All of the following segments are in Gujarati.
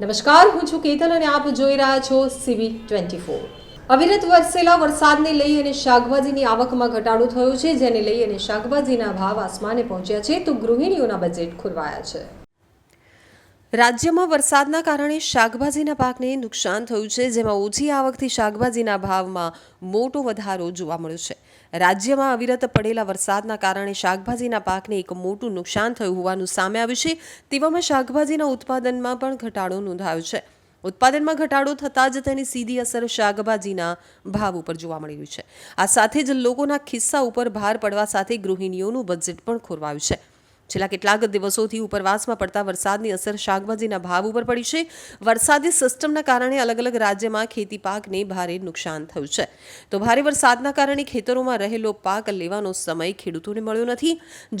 નમસ્કાર, હું છું કેતલ અને આપ જોઈ રહ્યા છો સીવી ટ્વેન્ટી ફોર. અવિરત વરસેલા વરસાદને લઈ અને શાકભાજીની આવકમાં ઘટાડો થયો છે, જેને લઈ અને શાકભાજીના ભાવ આસમાને પહોંચ્યા છે, તો ગૃહિણીઓના બજેટ ખોરવાયા છે. રાજ્યમાં વરસાદના કારણે શાકભાજીના પાકને નુકસાન થયું છે, જેમાં ઓછી આવકથી શાકભાજીના ભાવમાં મોટો વધારો જોવા મળ્યો છે. રાજ્યમાં અવિરત પડેલા વરસાદના કારણે શાકભાજીના પાકને એક મોટું નુકસાન થયું હોવાનું સામે આવ્યું છે. તેવામાં શાકભાજીના ઉત્પાદનમાં પણ ઘટાડો નોંધાયો છે. ઉત્પાદનમાં ઘટાડો થતાં જ તેની સીધી અસર શાકભાજીના ભાવ ઉપર જોવા મળી રહી છે. આ સાથે જ લોકોના ખિસ્સા ઉપર ભાર પડવા સાથે ગૃહિણીઓનું બજેટ પણ ખોરવાયું છે. છેલ્લા કેટલાક દિવસોથી ઉપરવાસમાં પડતા વરસાદની અસર શાકભાજીના ભાવ ઉપર પડી છે. વરસાદી સિસ્ટમના કારણે અલગ અલગ રાજ્યમાં ખેતી પાકને ભારે નુકસાન થયું છે. તો ભારે વરસાદના કારણે ખેતરોમાં રહેલો પાક લેવાનો સમય ખેડૂતોને મળ્યો નથી.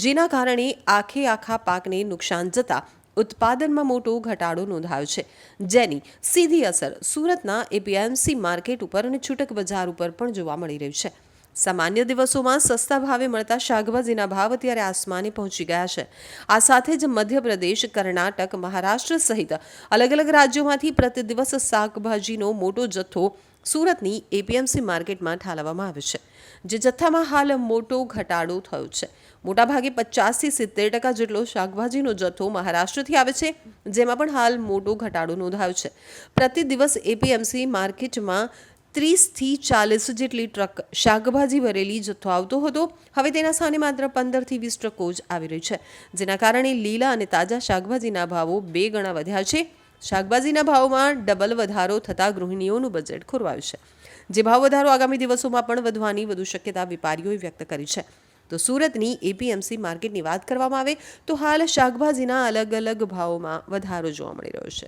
જેના કારણે આખે આખા પાકને નુકસાન જતા ઉત્પાદનમાં મોટો ઘટાડો નોંધાયો છે. જેની સીધી અસર સુરતના એપીએમસી માર્કેટ ઉપર અને છૂટક બજાર ઉપર પણ જોવા મળી રહ્યું છે. સામાન્ય દિવસોમાં સસ્તા ભાવે મળતા શાકભાજીના ભાવ અત્યારે આસમાને પહોંચી ગયા છે. આ સાથે જ મધ્યપ્રદેશ, કર્ણાટક, મહારાષ્ટ્ર સહિત અલગ અલગ રાજ્યોમાંથી પ્રતિ દિવસ શાકભાજીનો મોટો જથ્થો સુરતની એપીએમસી માર્કેટમાં ઠાલવવામાં આવ્યો છે, જે જથ્થામાં હાલ મોટો ઘટાડો થયો છે. મોટાભાગે પચાસથી સિત્તેર ટકા જેટલો શાકભાજીનો જથ્થો મહારાષ્ટ્રથી આવે છે, જેમાં પણ હાલ મોટો ઘટાડો નોંધાયો છે. પ્રતિ દિવસ એપીએમસી માર્કેટમાં ત્રીસથી ચાલીસ જેટલી ટ્રક શાકભાજી ભરેલી જથ્થો આવતો હતો. હવે તેના સ્થાને માત્ર પંદરથી વીસ ટ્રકો જ આવી રહી છે. જેના કારણે લીલા અને તાજા શાકભાજીના ભાવો બે ગણા વધ્યા છે. શાકભાજીના ભાવમાં ડબલ વધારો થતાં ગૃહિણીઓનું બજેટ ખોરવાયું છે. જે ભાવ વધારો આગામી દિવસોમાં પણ વધવાની વધુ શક્યતા વેપારીઓએ વ્યક્ત કરી છે. તો સુરતની એપીએમસી માર્કેટની વાત કરવામાં આવે તો હાલ શાકભાજીના અલગ અલગ ભાવોમાં વધારો જોવા મળી રહ્યો છે.